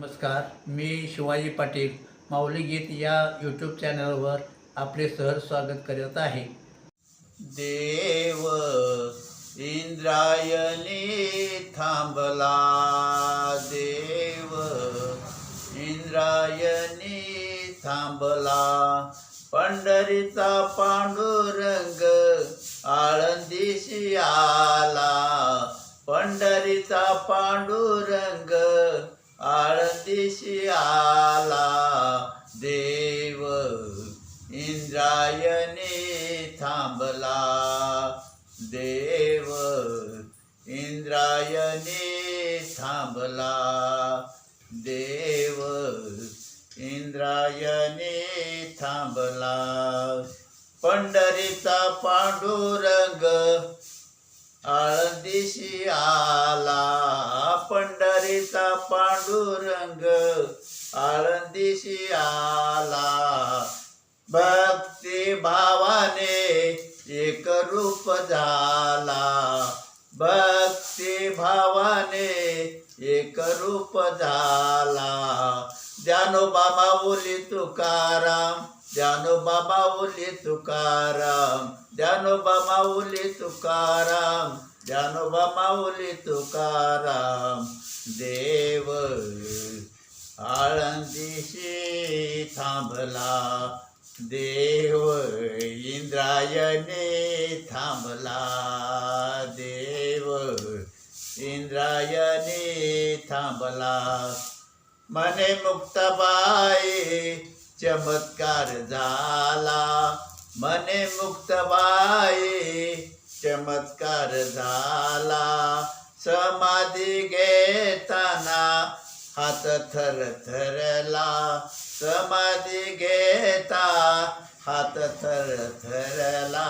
नमस्कार मी शिवाजी पाटील माऊली गीत या यूट्यूब चॅनलवर आपले सहर स्वागत करत आहे. देव इंद्रायणी थांबला. देव इंद्रायणी थांबला. पंढरीचा पांडुरंग आळंदीशी आला. पंढरीचा पांडुर इंद्रायने थांबला. देव इंद्रायने थांबला. देव इंद्रायने थांबला. पंढरीचा पांडुरंग आळंदीशी आ भक्ती भावाने एक रूप झाला. भक्ती भावाने एक रूप झाला. ज्ञानोबा माऊली तुकाराम ज्ञानोबा माऊली तुकाराम ज्ञानोबा माऊली तुकाराम ज्ञानोबा माऊली तुकाराम. देव आळंदीशी थांबला. देव इंद्रायणे थांबला. देव इंद्रायणे थांबला. मने मुक्तबाई चमत्कार झाला. मने मुक्तबाई चमत्कार झाला. समाधी घेताना हात थर थरला समाधी घेता. हात थर थरला.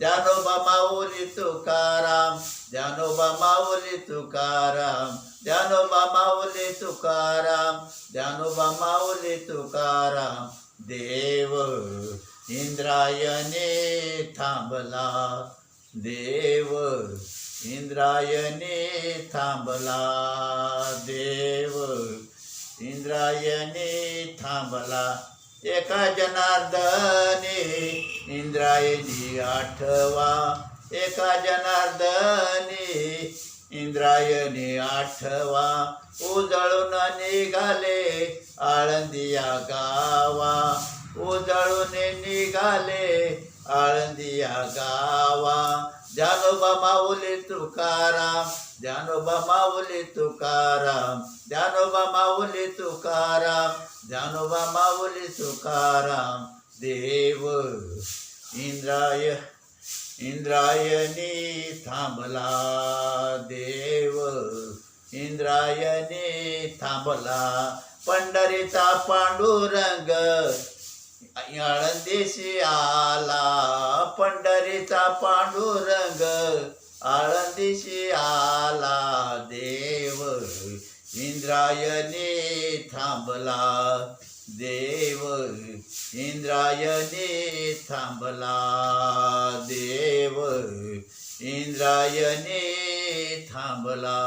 जानोबा माऊली तुकाराम जानोबा माऊली तुकाराम जानोबा माऊली तुकाराम जानोबा माऊली तुकाराम. देव इंद्रायने थांबला. देव इंद्रायने थांबला. देव इंद्रायने थांबला. एका जनार्दने इंद्रायणी आठवा. एका जनार्दने इंद्रायणी आठवा. उजळून निघाले आळंदिया गावा. उजळून निघाले आळंदिया गावा जानोबा माऊली तुकाराम जानोबा माऊली तुकाराम ज्ञानोबा माऊली तुकाराम जानोबा माऊली तुकाराम. देव इंद्राय इंद्रायणी थांबला. देव इंद्रायणी थांबला. पंढरीचा पांडुरंग आळंदीशी आला पंढरीचा पांडुरंग आळंदीशी आला देव इंद्रायणी थांबला देव इंद्रायणी थांबला देव इंद्रायणी थांबला.